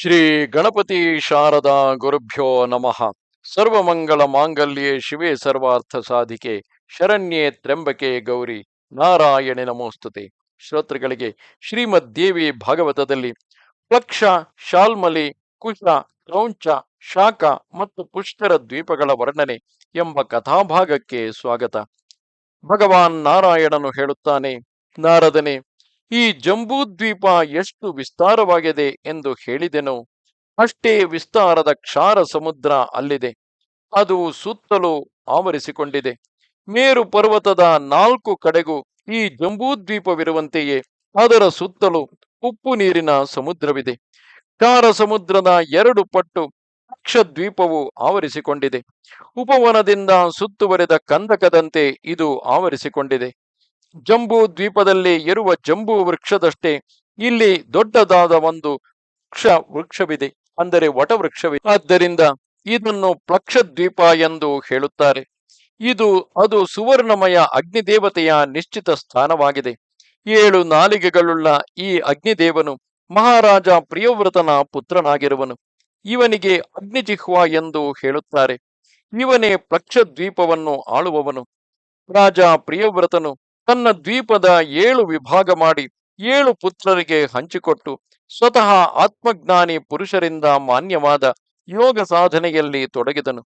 ಶ್ರೀ ಗಣಪತಿ ಶಾರದಾ ಗುರುಭ್ಯೋ ನಮಃ. ಸರ್ವಮಂಗಳ ಮಾಂಗಲ್ಯೇ ಶಿವೆ ಸರ್ವಾರ್ಥ ಸಾಧಿಕೆ, ಶರಣ್ಯೆ ತ್ರ್ಯಂಬಕೆ ಗೌರಿ, ನಾರಾಯಣೆ ನಮೋಸ್ತುತೆ. ಶ್ರೋತೃಗಳಿಗೆ ಶ್ರೀಮದ್ ದೇವಿ ಭಾಗವತದಲ್ಲಿ ಪ್ಲಕ್ಷ ಶಾಲ್ಮಲಿ, ಕುಶ, ಕ್ರೌಂಚ, ಶಾಖ ಮತ್ತು ಪುಷ್ಕರ ದ್ವೀಪಗಳ ವರ್ಣನೆ ಎಂಬ ಕಥಾಭಾಗಕ್ಕೆ ಸ್ವಾಗತ. ಭಗವಾನ್ ನಾರಾಯಣನು ಹೇಳುತ್ತಾನೆ, ನಾರದನೆ ಈ ಜಂಬೂದ್ವೀಪ ಎಷ್ಟು ವಿಸ್ತಾರವಾಗಿದೆ ಎಂದು ಹೇಳಿದೆನು. ಅಷ್ಟೇ ವಿಸ್ತಾರದ ಕ್ಷಾರ ಸಮುದ್ರ ಅಲ್ಲಿದೆ. ಅದು ಸುತ್ತಲೂ ಆವರಿಸಿಕೊಂಡಿದೆ. ಮೇರು ಪರ್ವತದ ನಾಲ್ಕು ಕಡೆಗೂ ಈ ಜಂಬೂದ್ವೀಪವಿರುವಂತೆಯೇ ಅದರ ಸುತ್ತಲೂ ಉಪ್ಪು ನೀರಿನ ಸಮುದ್ರವಿದೆ. ಕ್ಷಾರ ಸಮುದ್ರದ ಎರಡು ಪಟ್ಟು ದ್ವೀಪವು ಆವರಿಸಿಕೊಂಡಿದೆ. ಉಪವನದಿಂದ ಸುತ್ತುವರೆದ ಕಂದಕದಂತೆ ಇದು ಆವರಿಸಿಕೊಂಡಿದೆ. ಜಂಬೂ ದ್ವೀಪದಲ್ಲಿ ಇರುವ ಜಂಬೂ ವೃಕ್ಷದಷ್ಟೇ, ಇಲ್ಲಿ ದೊಡ್ಡದಾದ ಒಂದು ವೃಕ್ಷ ವೃಕ್ಷವಿದೆ, ಅಂದರೆ ವಟವೃಕ್ಷವಿದೆ. ಆದ್ದರಿಂದ ಇದನ್ನು ಪ್ಲಕ್ಷ ದ್ವೀಪ ಎಂದು ಹೇಳುತ್ತಾರೆ. ಇದು, ಅದು ಸುವರ್ಣಮಯ ಅಗ್ನಿದೇವತೆಯ ನಿಶ್ಚಿತ ಸ್ಥಾನವಾಗಿದೆ. ಏಳು ನಾಲಿಗೆಗಳುಳ್ಳ ಈ ಅಗ್ನಿದೇವನು ಮಹಾರಾಜ ಪ್ರಿಯವ್ರತನ ಪುತ್ರನಾಗಿರುವನು. ಇವನಿಗೆ ಅಗ್ನಿಜಿಹ್ವ ಎಂದು ಹೇಳುತ್ತಾರೆ. ಇವನೇ ಪ್ಲಕ್ಷ ದ್ವೀಪವನ್ನು ಆಳುವವನು. ರಾಜ ಪ್ರಿಯವ್ರತನು ತನ್ನ ದ್ವೀಪದ ಏಳು ವಿಭಾಗ ಮಾಡಿ ಏಳು ಪುತ್ರರಿಗೆ ಹಂಚಿಕೊಟ್ಟು ಸ್ವತಃ ಆತ್ಮಜ್ಞಾನಿ ಪುರುಷರಿಂದ ಮಾನ್ಯವಾದ ಯೋಗ ಸಾಧನೆಯಲ್ಲಿ ತೊಡಗಿದನು.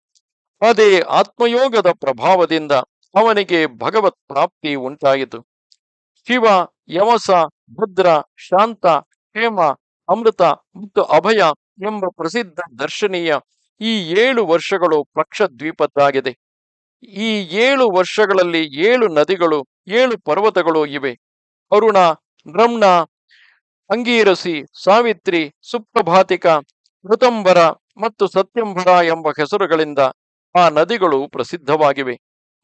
ಅದೇ ಆತ್ಮಯೋಗದ ಪ್ರಭಾವದಿಂದ ಅವನಿಗೆ ಭಗವತ್ ಪ್ರಾಪ್ತಿ ಉಂಟಾಯಿತು. ಶಿವ, ಯವಸ, ಭದ್ರ, ಶಾಂತ, ಹೇಮ, ಅಮೃತ ಮತ್ತು ಅಭಯ ಎಂಬ ಪ್ರಸಿದ್ಧ ದರ್ಶನೀಯ ಈ ಏಳು ವರ್ಷಗಳು ದ್ವೀಪದ್ದಾಗಿದೆ ಈ ಏಳು ವರ್ಷಗಳಲ್ಲಿ ಏಳು ನದಿಗಳು, ಏಳು ಪರ್ವತಗಳು ಇವೆ. ಅರುಣ ರಮ್ಣ ಅಂಗೀರಸಿ, ಸಾವಿತ್ರಿ, ಸುಪ್ರಭಾತಿಕ, ಋತಂಬರ ಮತ್ತು ಸತ್ಯಂಬರ ಎಂಬ ಹೆಸರುಗಳಿಂದ ಆ ನದಿಗಳು ಪ್ರಸಿದ್ಧವಾಗಿವೆ.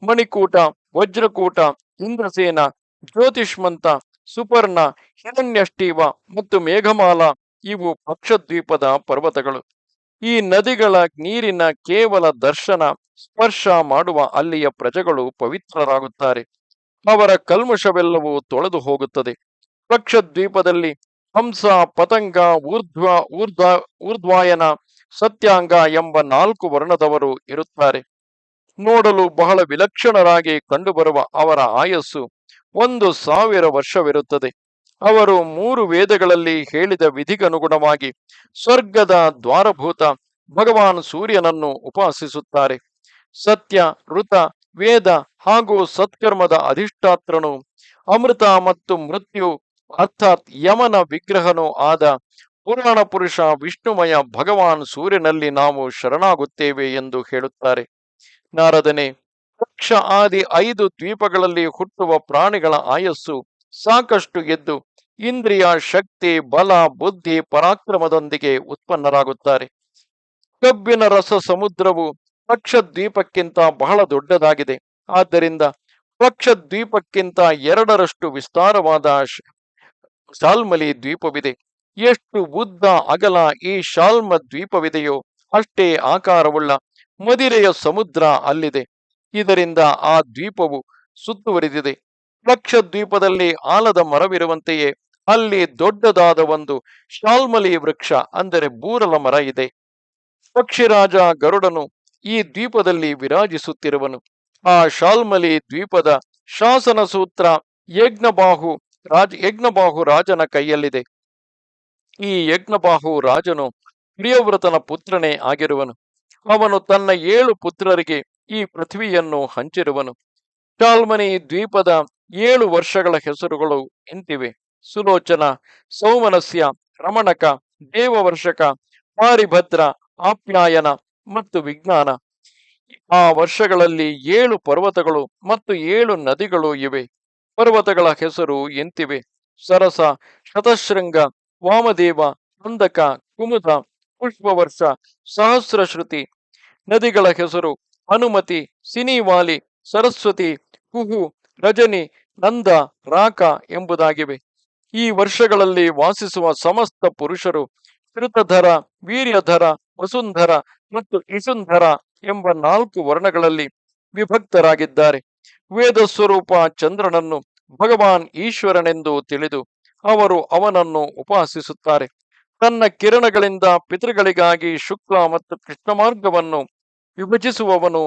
ಮಣಿಕೂಟ, ವಜ್ರಕೂಟ, ಇಂದ್ರಸೇನ, ಜ್ಯೋತಿಷ್ಮಂತ, ಸುಪರ್ಣ, ಹಿರಣ್ಯಷ್ಟೀವ ಮತ್ತು ಮೇಘಮಾಲ ಇವು ಪಕ್ಷದ್ವೀಪದ ಪರ್ವತಗಳು. ಈ ನದಿಗಳ ನೀರಿನ ಕೇವಲ ದರ್ಶನ ಸ್ಪರ್ಶ ಮಾಡುವ ಅಲ್ಲಿಯ ಪ್ರಜೆಗಳು ಪವಿತ್ರರಾಗುತ್ತಾರೆ. ಅವರ ಕಲ್ಮಶವೆಲ್ಲವೂ ತೊಳೆದು ಹೋಗುತ್ತದೆ. ದ್ವೀಪದಲ್ಲಿ ಹಂಸ, ಪತಂಗ, ಊರ್ಧ್ವ ಊರ್ಧ್ವ ಊರ್ಧ್ವಾಯನ, ಸತ್ಯಾಂಗ ಎಂಬ ನಾಲ್ಕು ವರ್ಣದವರು ಇರುತ್ತಾರೆ. ನೋಡಲು ಬಹಳ ವಿಲಕ್ಷಣರಾಗಿ ಕಂಡುಬರುವ ಅವರ ಆಯಸ್ಸು ಒಂದು ಸಾವಿರ ವರ್ಷವಿರುತ್ತದೆ. ಅವರು ಮೂರು ವೇದಗಳಲ್ಲಿ ಹೇಳಿದ ವಿಧಿಗನುಗುಣವಾಗಿ ಸ್ವರ್ಗದ ದ್ವಾರಭೂತ ಭಗವಾನ್ ಸೂರ್ಯನನ್ನು ಉಪಾಸಿಸುತ್ತಾರೆ. ಸತ್ಯ, ಋತ, ವೇದ ಹಾಗೂ ಸತ್ಕರ್ಮದ ಅಧಿಷ್ಠಾತ್ರನು ಅಮೃತ ಮತ್ತು ಮೃತ್ಯು ಅರ್ಥಾತ್ ಯಮನ ವಿಗ್ರಹನೂ ಆದ ಪುರಾಣ ಪುರುಷ ವಿಷ್ಣುಮಯ ಭಗವಾನ್ ಸೂರ್ಯನಲ್ಲಿ ನಾವು ಶರಣಾಗುತ್ತೇವೆ ಎಂದು ಹೇಳುತ್ತಾರೆ. ನಾರದನೆ ಪಕ್ಷ ಆದಿ ಐದು ದ್ವೀಪಗಳಲ್ಲಿ ಹುಟ್ಟುವ ಪ್ರಾಣಿಗಳ ಆಯಸ್ಸು ಸಾಕಷ್ಟು ಎದ್ದು ಇಂದ್ರಿಯ ಶಕ್ತಿ, ಬಲ, ಬುದ್ಧಿ, ಪರಾಕ್ರಮದೊಂದಿಗೆ ಉತ್ಪನ್ನರಾಗುತ್ತಾರೆ. ಕಬ್ಬಿನ ರಸ ಸಮುದ್ರವು ಪಕ್ಷ ದ್ವೀಪಕ್ಕಿಂತ ಬಹಳ ದೊಡ್ಡದಾಗಿದೆ. ಆದ್ದರಿಂದ ಪಕ್ಷ ದ್ವೀಪಕ್ಕಿಂತ ಎರಡರಷ್ಟು ವಿಸ್ತಾರವಾದ ಶಾಲ್ಮಲಿ ದ್ವೀಪವಿದೆ. ಎಷ್ಟು ಉದ್ದ ಅಗಲ ಈ ಶಾಲ್ಮ ದ್ವೀಪವಿದೆಯೋ ಅಷ್ಟೇ ಆಕಾರವುಳ್ಳ ಮದಿರೆಯ ಸಮುದ್ರ ಅಲ್ಲಿದೆ. ಇದರಿಂದ ಆ ದ್ವೀಪವು ಸುತ್ತುವರಿದಿದೆ. ಲಕ್ಷ ದ್ವೀಪದಲ್ಲಿ ಆಲದ ಮರವಿರುವಂತೆಯೇ ಅಲ್ಲಿ ದೊಡ್ಡದಾದ ಒಂದು ಶಾಲ್ಮಲಿ ವೃಕ್ಷ, ಅಂದರೆ ಬೂರಲ ಮರ ಇದೆ. ಪಕ್ಷಿರಾಜ ಗರುಡನು ಈ ದ್ವೀಪದಲ್ಲಿ ವಿರಾಜಿಸುತ್ತಿರುವನು. ಆ ಶಾಲ್ಮಲಿ ದ್ವೀಪದ ಶಾಸನ ಸೂತ್ರ ಯಜ್ಞಬಾಹು ರಾಜ, ಯಜ್ಞಬಾಹು ರಾಜನ ಕೈಯಲ್ಲಿದೆ. ಈ ಯಜ್ಞಬಾಹು ರಾಜನು ಪ್ರಿಯವ್ರತನ ಪುತ್ರನೇ ಆಗಿರುವನು. ಅವನು ತನ್ನ ಏಳು ಪುತ್ರರಿಗೆ ಈ ಪೃಥ್ವಿಯನ್ನು ಹಂಚಿರುವನು. ಶಾಲ್ಮನಿ ದ್ವೀಪದ ಏಳು ವರ್ಷಗಳ ಹೆಸರುಗಳು ಇಂತಿವೆ ಸುಲೋಚನ, ಸೌಮನಸ್ಯ, ರಮಣಕ, ದೇವವರ್ಷಕ, ಪಾರಿಭದ್ರ, ಆಪ್ಯಾಯನ ಮತ್ತು ವಿಜ್ಞಾನ. ಆ ವರ್ಷಗಳಲ್ಲಿ ಏಳು ಪರ್ವತಗಳು ಮತ್ತು ಏಳು ನದಿಗಳು ಇವೆ. ಪರ್ವತಗಳ ಹೆಸರು ಎಂತಿವೆ. ಸರಸ, ಶತಶೃಂಗ, ವಾಮದೇವ, ನಂದಕ, ಕುಮುದ, ಪುಷ್ಪವರ್ಷ, ಸಹಸ್ರಶ್ರುತಿ. ನದಿಗಳ ಹೆಸರು ಹನುಮತಿ, ಸಿನಿವಾಲಿ, ಸರಸ್ವತಿ ಕುಹು ರಜನಿ, ನಂದ, ರಾಕ ಎಂಬುದಾಗಿವೆ. ಈ ವರ್ಷಗಳಲ್ಲಿ ವಾಸಿಸುವ ಸಮಸ್ತ ಪುರುಷರು ಶ್ರುತಧರ ವೀರ್ಯಧರ ವಸುಂಧರ ಮತ್ತು ಇಸುಂಧರ ಎಂಬ ನಾಲ್ಕು ವರ್ಣಗಳಲ್ಲಿ ವಿಭಕ್ತರಾಗಿದ್ದಾರೆ. ವೇದ ಸ್ವರೂಪ ಚಂದ್ರನನ್ನು ಭಗವಾನ್ ಈಶ್ವರನೆಂದು ತಿಳಿದು ಅವರು ಅವನನ್ನು ಉಪಾಸಿಸುತ್ತಾರೆ. ತನ್ನ ಕಿರಣಗಳಿಂದ ಪಿತೃಗಳಿಗಾಗಿ ಶುಕ್ಲ ಮತ್ತು ಕೃಷ್ಣ ಮಾರ್ಗವನ್ನು ವಿಭಜಿಸುವವನು,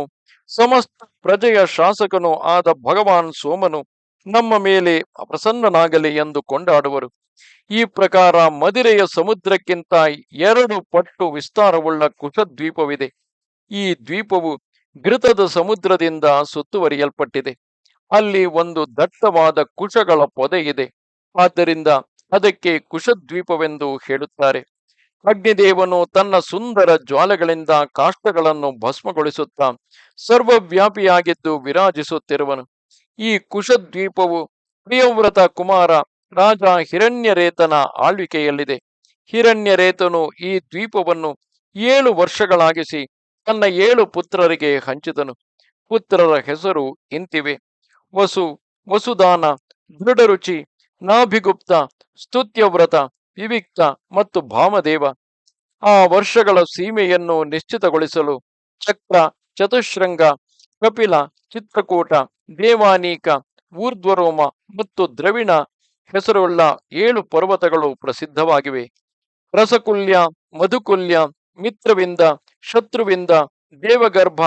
ಸಮಸ್ತ ಪ್ರಜೆಯ ಶಾಸಕನು ಆದ ಭಗವಾನ್ ಸೋಮನು ನಮ್ಮ ಮೇಲೆ ಪ್ರಸನ್ನನಾಗಲಿ ಎಂದು ಕೊಂಡಾಡುವರು. ಈ ಪ್ರಕಾರ ಮದಿರೆಯ ಸಮುದ್ರಕ್ಕಿಂತ ಎರಡು ಪಟ್ಟು ವಿಸ್ತಾರವುಳ್ಳ ಕುಶದ್ವೀಪವಿದೆ. ಈ ದ್ವೀಪವು ಘೃತದ ಸಮುದ್ರದಿಂದ ಸುತ್ತುವರಿಯಲ್ಪಟ್ಟಿದೆ. ಅಲ್ಲಿ ಒಂದು ದಟ್ಟವಾದ ಕುಶಗಳ ಪೊದೆ ಇದೆ ಆದ್ದರಿಂದ ಅದಕ್ಕೆ ಕುಶದ್ವೀಪವೆಂದು ಹೇಳುತ್ತಾರೆ. ಅಗ್ನಿದೇವನು ತನ್ನ ಸುಂದರ ಜ್ವಾಲೆಗಳಿಂದ ಕಾಷ್ಟಗಳನ್ನು ಭಸ್ಮಗೊಳಿಸುತ್ತಾ ಸರ್ವವ್ಯಾಪಿಯಾಗಿದ್ದು ವಿರಾಜಿಸುತ್ತಿರುವನು. ಈ ಕುಶದ್ವೀಪವು ಪ್ರಿಯವ್ರತ ಕುಮಾರ, ರಾಜ ಹಿರಣ್ಯರೇತನ ಆಳ್ವಿಕೆಯಲ್ಲಿದೆ. ಹಿರಣ್ಯರೇತನು ಈ ದ್ವೀಪವನ್ನು ಏಳು ವರ್ಷಗಳಾಗಿಸಿ ತನ್ನ ಏಳು ಪುತ್ರರಿಗೆ ಹಂಚಿದನು. ಪುತ್ರರ ಹೆಸರು ಇಂತಿವೆ. ವಸು, ವಸುದಾನ, ದೃಢರುಚಿ, ನಾಭಿಗುಪ್ತ, ಸ್ತುತ್ಯವ್ರತ, ವಿವಿಕ್ತ ಮತ್ತು ಭಾಮದೇವ. ಆ ವರ್ಷಗಳ ಸೀಮೆಯನ್ನು ನಿಶ್ಚಿತಗೊಳಿಸಲು ಚಕ್ರ, ಚತುಶ್ರಂಗ ಕಪಿಲ, ಚಿತ್ರಕೂಟ, ದೇವಾನೀಕ, ಊರ್ಧ್ವರೋಮ ಮತ್ತು ದ್ರವಿಣ ಹೆಸರುಳ್ಳ ಏಳು ಪರ್ವತಗಳು ಪ್ರಸಿದ್ಧವಾಗಿವೆ. ರಸಕುಲ್ಯ, ಮಧುಕುಲ್ಯ, ಮಿತ್ರವಿಂದ, ಶತ್ರುವಿಂದ, ದೇವಗರ್ಭ,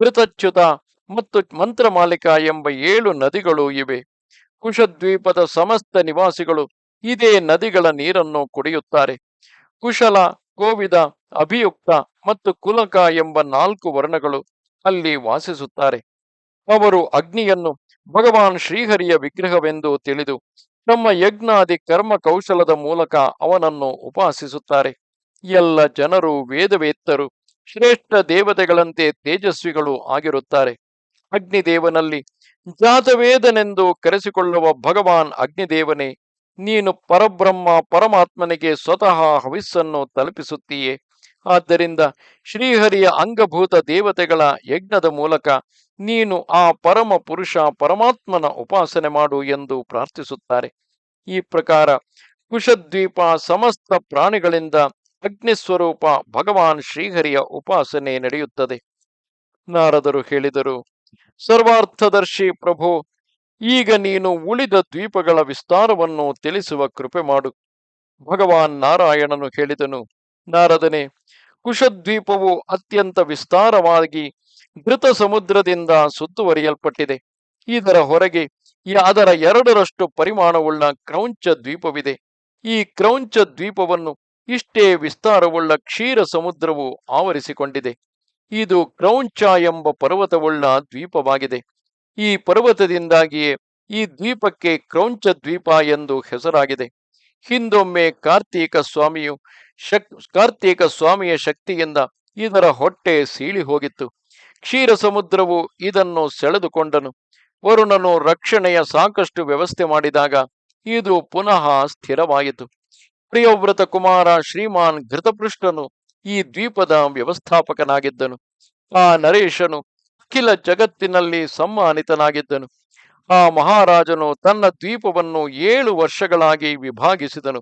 ಘೃತಚ್ಯುತ ಮತ್ತು ಮಂತ್ರಮಾಲಿಕ ಎಂಬ ಏಳು ನದಿಗಳು ಇವೆ. ಕುಶದ್ವೀಪದ ಸಮಸ್ತ ನಿವಾಸಿಗಳು ಇದೇ ನದಿಗಳ ನೀರನ್ನು ಕುಡಿಯುತ್ತಾರೆ. ಕುಶಲ, ಕೋವಿದ, ಅಭಿಯುಕ್ತ ಮತ್ತು ಕುಲಕ ಎಂಬ ನಾಲ್ಕು ವರ್ಣಗಳು ಅಲ್ಲಿ ವಾಸಿಸುತ್ತಾರೆ. ಅವರು ಅಗ್ನಿಯನ್ನು ಭಗವಾನ್ ಶ್ರೀಹರಿಯ ವಿಗ್ರಹವೆಂದು ತಿಳಿದು ತಮ್ಮ ಯಜ್ಞಾದಿ ಕರ್ಮ ಕೌಶಲದ ಮೂಲಕ ಅವನನ್ನು ಉಪಾಸಿಸುತ್ತಾರೆ. ಎಲ್ಲ ಜನರು ವೇದವೇತ್ತರು, ಶ್ರೇಷ್ಠ ದೇವತೆಗಳಂತೆ ತೇಜಸ್ವಿಗಳು ಆಗಿರುತ್ತಾರೆ. ಅಗ್ನಿದೇವನಲ್ಲಿ ಜಾತವೇದನೆಂದು ಕರೆಸಿಕೊಳ್ಳುವ ಭಗವಾನ್ ಅಗ್ನಿದೇವನೇ, ನೀನು ಪರಬ್ರಹ್ಮ ಪರಮಾತ್ಮನಿಗೆ ಸ್ವತಃ ಹವಿಸ್ಸನ್ನು ತಲುಪಿಸುತ್ತೀಯೇ. ಆದ್ದರಿಂದ ಶ್ರೀಹರಿಯ ಅಂಗಭೂತ ದೇವತೆಗಳ ಯಜ್ಞದ ಮೂಲಕ ನೀನು ಆ ಪರಮ ಪುರುಷ ಪರಮಾತ್ಮನ ಉಪಾಸನೆ ಮಾಡು ಎಂದು ಪ್ರಾರ್ಥಿಸುತ್ತಾರೆ. ಈ ಪ್ರಕಾರ ಕುಶದ್ವೀಪ ಸಮಸ್ತ ಪ್ರಾಣಿಗಳಿಂದ ಅಗ್ನಿಸ್ವರೂಪ ಭಗವಾನ್ ಶ್ರೀಹರಿಯ ಉಪಾಸನೆ ನಡೆಯುತ್ತದೆ. ನಾರದರು ಹೇಳಿದರು, ಸರ್ವಾರ್ಥದರ್ಶಿ ಪ್ರಭು, ಈಗ ನೀನು ಉಳಿದ ದ್ವೀಪಗಳ ವಿಸ್ತಾರವನ್ನು ತಿಳಿಸುವ ಕೃಪೆ ಮಾಡು. ಭಗವಾನ್ ನಾರಾಯಣನು ಹೇಳಿದನು, ನಾರದನೆ ಕುಶದ್ವೀಪವು ಅತ್ಯಂತ ವಿಸ್ತಾರವಾಗಿ ಘೃತ ಸಮುದ್ರದಿಂದ ಸುತ್ತುವರಿಯಲ್ಪಟ್ಟಿದೆ. ಇದರ ಹೊರಗೆ ಅದರ ಎರಡರಷ್ಟು ಪರಿಮಾಣವುಳ್ಳ ಕ್ರೌಂಚ ದ್ವೀಪವಿದೆ. ಈ ಕ್ರೌಂಚ ದ್ವೀಪವನ್ನು ಇಷ್ಟೇ ವಿಸ್ತಾರವುಳ್ಳ ಕ್ಷೀರ ಸಮುದ್ರವು ಆವರಿಸಿಕೊಂಡಿದೆ. ಇದು ಕ್ರೌಂಚ ಎಂಬ ಪರ್ವತವುಳ್ಳ ದ್ವೀಪವಾಗಿದೆ. ಈ ಪರ್ವತದಿಂದಾಗಿಯೇ ಈ ದ್ವೀಪಕ್ಕೆ ಕ್ರೌಂಚ ದ್ವೀಪ ಎಂದು ಹೆಸರಾಗಿದೆ. ಹಿಂದೊಮ್ಮೆ ಕಾರ್ತೀಕ ಸ್ವಾಮಿಯು ಶಕ್, ಕಾರ್ತೀಕ ಸ್ವಾಮಿಯ ಶಕ್ತಿಯಿಂದ ಇದರ ಹೊಟ್ಟೆ ಸೀಳಿ ಹೋಗಿತ್ತು. ಕ್ಷೀರ ಸಮುದ್ರವು ಇದನ್ನು ಸೆಳೆದುಕೊಂಡನು. ವರುಣನು ರಕ್ಷಣೆಯ ಸಾಕಷ್ಟು ವ್ಯವಸ್ಥೆ ಮಾಡಿದಾಗ ಇದು ಪುನಃ ಸ್ಥಿರವಾಯಿತು. ಪ್ರಿಯವ್ರತ ಕುಮಾರ ಶ್ರೀಮಾನ್ ಘೃತಪೃಷ್ಠನು ಈ ದ್ವೀಪದ ವ್ಯವಸ್ಥಾಪಕನಾಗಿದ್ದನು. ಆ ನರೇಶನು ಅಖಿಲ ಜಗತ್ತಿನಲ್ಲಿ ಸಮ್ಮಾನಿತನಾಗಿದ್ದನು. ಆ ಮಹಾರಾಜನು ತನ್ನ ದ್ವೀಪವನ್ನು ಏಳು ವರ್ಷಗಳಾಗಿ ವಿಭಾಗಿಸಿದನು.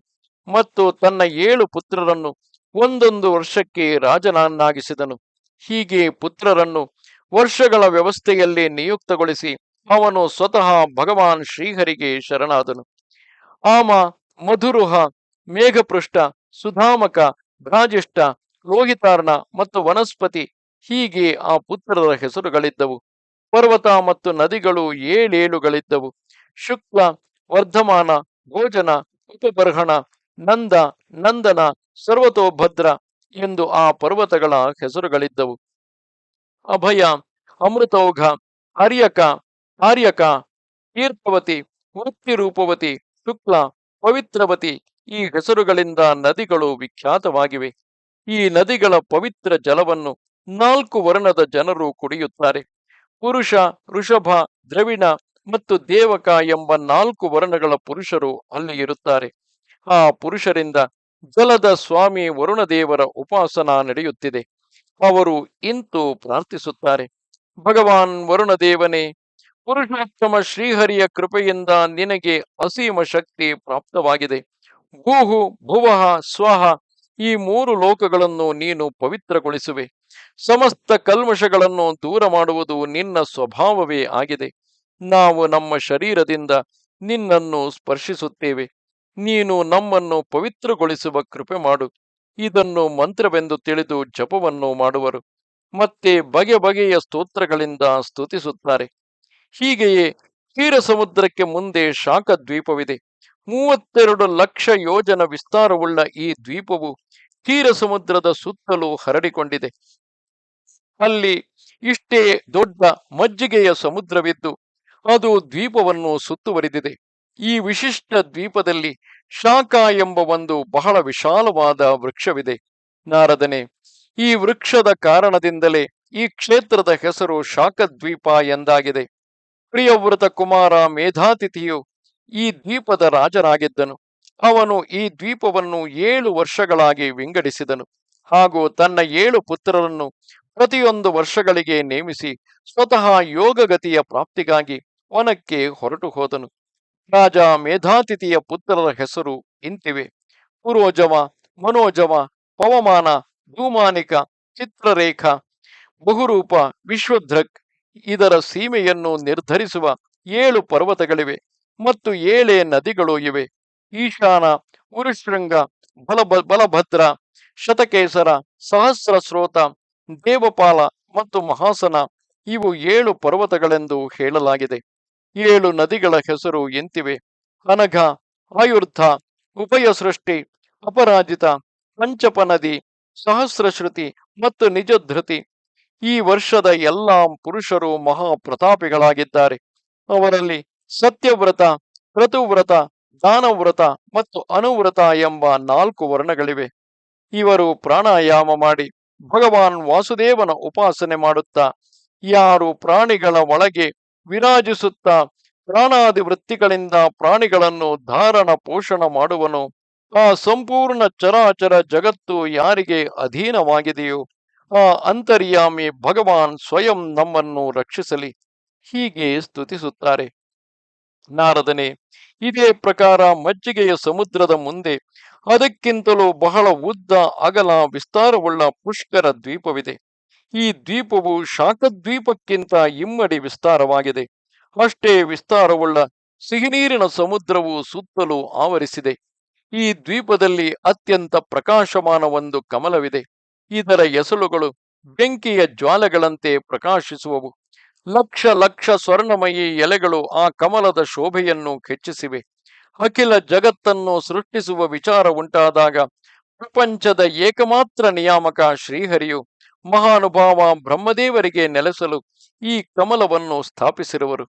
ಮತ್ತು ತನ್ನ ಏಳು ಪುತ್ರರನ್ನು ಒಂದೊಂದು ವರ್ಷಕ್ಕೆ ರಾಜನನ್ನಾಗಿಸಿದನು. ಹೀಗೆ ಪುತ್ರರನ್ನು ವರ್ಷಗಳ ವ್ಯವಸ್ಥೆಯಲ್ಲಿ ನಿಯುಕ್ತಗೊಳಿಸಿ ಅವನು ಸ್ವತಃ ಭಗವಾನ್ ಶ್ರೀಹರಿಗೆ ಶರಣಾದನು. ಆಮ, ಮಧುರುಹ, ಮೇಘಪೃಷ್ಠ, ಸುಧಾಮಕ ಭ್ರಾಜಿಷ್ಠ ರೋಹಿತಾರ್ಣ ಮತ್ತು ವನಸ್ಪತಿ ಹೀಗೆ ಆ ಪುತ್ರರ ಹೆಸರುಗಳಿದ್ದವು. ಪರ್ವತ ಮತ್ತು ನದಿಗಳು ಏಳೇಳುಗಳಿದ್ದವು. ಶುಕ್ಲ, ವರ್ಧಮಾನ, ಭೋಜನ, ಉಪಬರ್ಹಣ ನಂದ, ನಂದನ ಸರ್ವತೋಭದ್ರ ಎಂದು ಆ ಪರ್ವತಗಳ ಹೆಸರುಗಳಿದ್ದವು. ಅಭಯ, ಅಮೃತೌಘ, ಅರ್ಯಕ, ಆರ್ಯಕ, ತೀರ್ಥವತಿ ವೃತ್ತಿ ರೂಪವತಿ ಶುಕ್ಲ, ಪವಿತ್ರವತಿ ಈ ಹೆಸರುಗಳಿಂದ ನದಿಗಳು ವಿಖ್ಯಾತವಾಗಿವೆ. ಈ ನದಿಗಳ ಪವಿತ್ರ ಜಲವನ್ನು ನಾಲ್ಕು ವರ್ಣದ ಜನರು ಕುಡಿಯುತ್ತಾರೆ. ಪುರುಷ, ಋಷಭ, ದ್ರವಿಣ ಮತ್ತು ದೇವಕ ಎಂಬ ನಾಲ್ಕು ವರ್ಣಗಳ ಪುರುಷರು ಅಲ್ಲಿ ಇರುತ್ತಾರೆ. ಆ ಪುರುಷರಿಂದ ಜಲದ ಸ್ವಾಮಿ ವರುಣದೇವರ ಉಪಾಸನ ನಡೆಯುತ್ತಿದೆ. ಅವರು ಇಂತು ಪ್ರಾರ್ಥಿಸುತ್ತಾರೆ. ಭಗವಾನ್ ವರುಣದೇವನೇ, ಪುರುಷೋತ್ತಮ ಶ್ರೀಹರಿಯ ಕೃಪೆಯಿಂದ ನಿನಗೆ ಅಸೀಮ ಶಕ್ತಿ ಪ್ರಾಪ್ತವಾಗಿದೆ. ಭೂಹು ಭುವಃ ಸ್ವಹ, ಈ ಮೂರು ಲೋಕಗಳನ್ನು ನೀನು ಪವಿತ್ರಗೊಳಿಸುವೆ. ಸಮಸ್ತ ಕಲ್ಮಶಗಳನ್ನು ದೂರ ಮಾಡುವುದು ನಿನ್ನ ಸ್ವಭಾವವೇ ಆಗಿದೆ. ನಾವು ನಮ್ಮ ಶರೀರದಿಂದ ನಿನ್ನನ್ನು ಸ್ಪರ್ಶಿಸುತ್ತೇವೆ. ನೀನು ನಮ್ಮನ್ನು ಪವಿತ್ರಗೊಳಿಸುವ ಕೃಪೆ ಮಾಡು. ಇದನ್ನು ಮಂತ್ರವೆಂದು ತಿಳಿದು ಜಪವನ್ನು ಮಾಡುವರು. ಮತ್ತೆ ಬಗೆ ಬಗೆಯ ಸ್ತೋತ್ರಗಳಿಂದ ಸ್ತುತಿಸುತ್ತಾರೆ. ಹೀಗೆಯೇ ಕ್ಷೀರ ಸಮುದ್ರಕ್ಕೆ ಮುಂದೆ ಶಾಖ ದ್ವೀಪವಿದೆ ಮೂವತ್ತೆರಡು ಲಕ್ಷ ಯೋಜನ ವಿಸ್ತಾರವುಳ್ಳ ಈ ದ್ವೀಪವು ಕ್ಷೀರ ಸಮುದ್ರದ ಸುತ್ತಲೂ ಹರಡಿಕೊಂಡಿದೆ. ಅಲ್ಲಿ ಇಷ್ಟೇ ದೊಡ್ಡ ಮಜ್ಜಿಗೆಯ ಸಮುದ್ರವಿದ್ದು, ಅದು ದ್ವೀಪವನ್ನು ಸುತ್ತುವರಿದಿದೆ. ಈ ವಿಶಿಷ್ಟ ದ್ವೀಪದಲ್ಲಿ ಶಾಖ ಎಂಬ ಒಂದು ಬಹಳ ವಿಶಾಲವಾದ ವೃಕ್ಷವಿದೆ. ನಾರದನೆ, ಈ ವೃಕ್ಷದ ಕಾರಣದಿಂದಲೇ ಈ ಕ್ಷೇತ್ರದ ಹೆಸರು ಶಾಖದ್ವೀಪ ಎಂದಾಗಿದೆ. ಪ್ರಿಯವ್ರತ ಕುಮಾರ ಮೇಧಾತಿಥಿಯು ಈ ದ್ವೀಪದ ರಾಜನಾಗಿದ್ದನು ಅವನು ಈ ದ್ವೀಪವನ್ನು ಏಳು ವರ್ಷಗಳಾಗಿ ವಿಂಗಡಿಸಿದನು. ಹಾಗೂ ತನ್ನ ಏಳು ಪುತ್ರರನ್ನು ಪ್ರತಿಯೊಂದು ವರ್ಷಗಳಿಗೆ ನೇಮಿಸಿ ಸ್ವತಃ ಯೋಗಗತಿಯ ಪ್ರಾಪ್ತಿಗಾಗಿ ವನಕ್ಕೆ ಹೊರಟು ಹೋದನು ರಾಜ ಮೇಧಾತಿಥಿಯ ಪುತ್ರರ ಹೆಸರು ಇಂತಿವೆ. ಪುರೋಜವ ಮನೋಜವ ಪವಮಾನ ಭೂಮಾನಿಕ ಚಿತ್ರರೇಖ, ಬಹುರೂಪ ವಿಶ್ವಧ್ರಕ್ ಇದರ ಸೀಮೆಯನ್ನು ನಿರ್ಧರಿಸುವ ಏಳು ಪರ್ವತಗಳಿವೆ ಮತ್ತು ಏಳೇ ನದಿಗಳು ಇವೆ. ಈಶಾನ ಉರುಶೃಂಗ ಬಲಭ ಬಲಭದ್ರ, ಶತಕೇಸರ ಸಹಸ್ರ ಸ್ರೋತ ದೇವಪಾಲ ಮತ್ತು ಮಹಾಸನ ಇವು ಏಳು ಪರ್ವತಗಳೆಂದು ಹೇಳಲಾಗಿದೆ. ಏಳು ನದಿಗಳ ಹೆಸರು ಎಂತಿವೆ. ಅನಘ ಆಯುರ್ಧ, ಉಭಯ ಸೃಷ್ಟಿ, ಅಪರಾಜಿತ, ಪಂಚಪ ನದಿ ಸಹಸ್ರಶ್ರುತಿ ಮತ್ತು ನಿಜಧೃತಿ. ಈ ವರ್ಷದ ಎಲ್ಲಾ ಪುರುಷರು ಮಹಾಪ್ರತಾಪಿಗಳಾಗಿದ್ದಾರೆ. ಅವರಲ್ಲಿ ಸತ್ಯವ್ರತ, ಋತುವ್ರತ, ದಾನವ್ರತ ಮತ್ತು ಅನುವ್ರತ ಎಂಬ ನಾಲ್ಕು ವರ್ಣಗಳಿವೆ. ಇವರು ಪ್ರಾಣಾಯಾಮ ಮಾಡಿ ಭಗವಾನ್ ವಾಸುದೇವನ ಉಪಾಸನೆ ಮಾಡುತ್ತಾ, ಯಾರು ಪ್ರಾಣಿಗಳ ಒಳಗೆ ವಿರಾಜಿಸುತ್ತಾ ಪ್ರಾಣಾದಿ ವೃತ್ತಿಗಳಿಂದ ಪ್ರಾಣಿಗಳನ್ನು ಧಾರಣ ಪೋಷಣ ಮಾಡುವನು. ಆ ಸಂಪೂರ್ಣ ಚರಾಚರ ಜಗತ್ತು ಯಾರಿಗೆ ಅಧೀನವಾಗಿದೆಯೋ ಆ ಅಂತರ್ಯಾಮಿ ಭಗವಾನ್ ಸ್ವಯಂ ನಮ್ಮನ್ನು ರಕ್ಷಿಸಲಿ. ಹೀಗೆ ಸ್ತುತಿಸುತ್ತಾರೆ. ನಾರದನೆ, ಇದೇ ಪ್ರಕಾರ ಮಜ್ಜಿಗೆಯ ಸಮುದ್ರದ ಮುಂದೆ ಅದಕ್ಕಿಂತಲೂ ಬಹಳ ಉದ್ದ ಅಗಲ ವಿಸ್ತಾರವುಳ್ಳ ಪುಷ್ಕರ ದ್ವೀಪವಿದೆ. ಈ ದ್ವೀಪವು ಶಾಖದ್ವೀಪಕ್ಕಿಂತ ಇಮ್ಮಡಿ ವಿಸ್ತಾರವಾಗಿದೆ. ಅಷ್ಟೇ ವಿಸ್ತಾರವುಳ್ಳ ಸಿಹಿನೀರಿನ ಸಮುದ್ರವು ಸುತ್ತಲೂ ಆವರಿಸಿದೆ. ಈ ದ್ವೀಪದಲ್ಲಿ ಅತ್ಯಂತ ಪ್ರಕಾಶಮಾನ ಒಂದು ಕಮಲವಿದೆ. ಇದರ ಎಸಳುಗಳು ಬೆಂಕಿಯ ಜ್ವಾಲೆಗಳಂತೆ ಪ್ರಕಾಶಿಸುವವು. ಲಕ್ಷ ಲಕ್ಷ ಸ್ವರ್ಣಮಯಿ ಎಲೆಗಳು ಆ ಕಮಲದ ಶೋಭೆಯನ್ನು ಹೆಚ್ಚಿಸಿವೆ. ಅಖಿಲ ಜಗತ್ತನ್ನು ಸೃಷ್ಟಿಸುವ ವಿಚಾರ ಉಂಟಾದಾಗ ಪ್ರಪಂಚದ ಏಕಮಾತ್ರ ನಿಯಾಮಕ ಶ್ರೀಹರಿಯು ಮಹಾನುಭಾವ ಬ್ರಹ್ಮದೇವರಿಗೆ ನೆಲೆಸಲು ಈ ಕಮಲವನ್ನು ಸ್ಥಾಪಿಸಿರುವರು.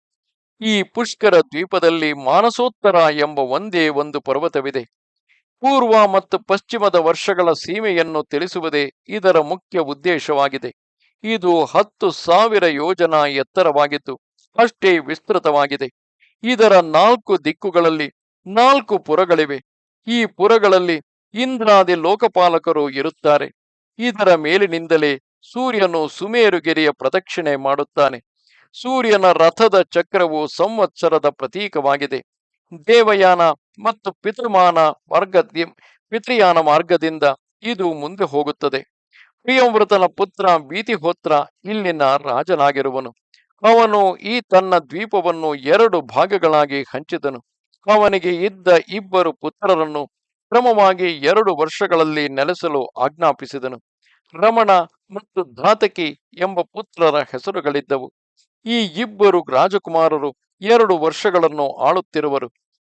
ಈ ಪುಷ್ಕರ ದ್ವೀಪದಲ್ಲಿ ಮಾನಸೋತ್ತರ ಎಂಬ ಒಂದೇ ಒಂದು ಪರ್ವತವಿದೆ. ಪೂರ್ವ ಮತ್ತು ಪಶ್ಚಿಮದ ವರ್ಷಗಳ ಸೀಮೆಯನ್ನು ತಿಳಿಸುವುದೇ ಇದರ ಮುಖ್ಯ ಉದ್ದೇಶವಾಗಿದೆ. ಇದು ಹತ್ತು ಸಾವಿರ ಯೋಜನಾ ಎತ್ತರವಾಗಿದ್ದು, ಅಷ್ಟೇ ವಿಸ್ತೃತವಾಗಿದೆ. ಇದರ ನಾಲ್ಕು ದಿಕ್ಕುಗಳಲ್ಲಿ ನಾಲ್ಕು ಪುರಗಳಿವೆ. ಈ ಪುರಗಳಲ್ಲಿ ಇಂದ್ರಾದಿ ಲೋಕಪಾಲಕರು ಇರುತ್ತಾರೆ. ಇದರ ಮೇಲಿನಿಂದಲೇ ಸೂರ್ಯನು ಸುಮೇರುಗೆರೆಯ ಪ್ರದಕ್ಷಿಣೆ ಮಾಡುತ್ತಾನೆ. ಸೂರ್ಯನ ರಥದ ಚಕ್ರವು ಸಂವತ್ಸರದ ಪ್ರತೀಕವಾಗಿದೆ. ದೇವಯಾನ ಮತ್ತು ಪಿತೃಮಾನ ಮಾರ್ಗ ಪಿತೃಯಾನ ಮಾರ್ಗದಿಂದ ಇದು ಮುಂದೆ ಹೋಗುತ್ತದೆ. ಪ್ರಿಯಮೃತನ ಪುತ್ರ ಬೀತಿಹೋತ್ರ ಇಲ್ಲಿನ ರಾಜನಾಗಿರುವನು. ಅವನು ಈ ತನ್ನ ದ್ವೀಪವನ್ನು ಎರಡು ಭಾಗಗಳಾಗಿ ಹಂಚಿದನು. ಅವನಿಗೆ ಇದ್ದ ಇಬ್ಬರು ಪುತ್ರರನ್ನು ಕ್ರಮವಾಗಿ ಎರಡು ವರ್ಷಗಳಲ್ಲಿ ನೆಲೆಸಲು ಆಜ್ಞಾಪಿಸಿದನು. ರಮಣ ಮತ್ತು ಧಾತಕಿ ಎಂಬ ಪುತ್ರರ ಹೆಸರುಗಳಿದ್ದವು. ಈ ಇಬ್ಬರು ರಾಜಕುಮಾರರು ಎರಡು ವರ್ಷಗಳನ್ನು ಆಳುತ್ತಿರುವರು.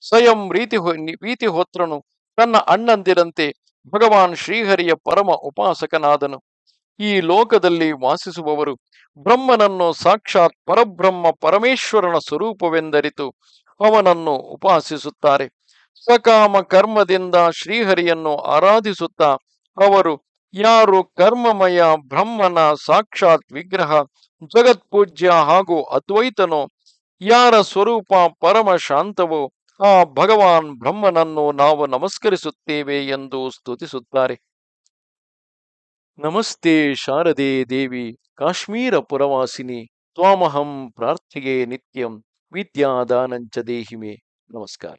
ಸ್ವಯಂ ರೀತಿ ವೀತಿಹೋತ್ರನು ತನ್ನ ಅಣ್ಣಂದಿರಂತೆ ಭಗವಾನ್ ಶ್ರೀಹರಿಯ ಪರಮ ಉಪಾಸಕನಾದನು. ಈ ಲೋಕದಲ್ಲಿ ವಾಸಿಸುವವರು ಬ್ರಹ್ಮನನ್ನು ಸಾಕ್ಷಾತ್ ಪರಬ್ರಹ್ಮ ಪರಮೇಶ್ವರನ ಸ್ವರೂಪವೆಂದರಿತು ಅವನನ್ನು ಉಪಾಸಿಸುತ್ತಾರೆ. ಸಕಾಮ ಕರ್ಮದಿಂದ ಶ್ರೀಹರಿಯನ್ನು ಆರಾಧಿಸುತ್ತಾ ಅವರು, ಯಾರು ಕರ್ಮಮಯ ಬ್ರಹ್ಮನ ಸಾಕ್ಷಾತ್ ವಿಗ್ರಹ, ಜಗತ್ಪೂಜ್ಯ ಹಾಗೂ ಅದ್ವೈತನೋ, ಯಾರ ಸ್ವರೂಪ ಪರಮ ಶಾಂತವೋ, ಆ ಭಗವಾನ್ ಬ್ರಹ್ಮನನ್ನು ನಾವು ನಮಸ್ಕರಿಸುತ್ತೇವೆ ಎಂದು ಸ್ತುತಿಸುತ್ತಾರೆ. ನಮಸ್ತೆ ಶಾರದೆ ದೇವಿ, ಕಾಶ್ಮೀರ ಪುರವಾಸಿನಿ, ತ್ವಾಮಹಂ ಪ್ರಾರ್ಥಿಗೆ ನಿತ್ಯಂ, ವಿದ್ಯಾದಾನಂಚ ದೇಹಿಮೆ. ನಮಸ್ಕಾರ.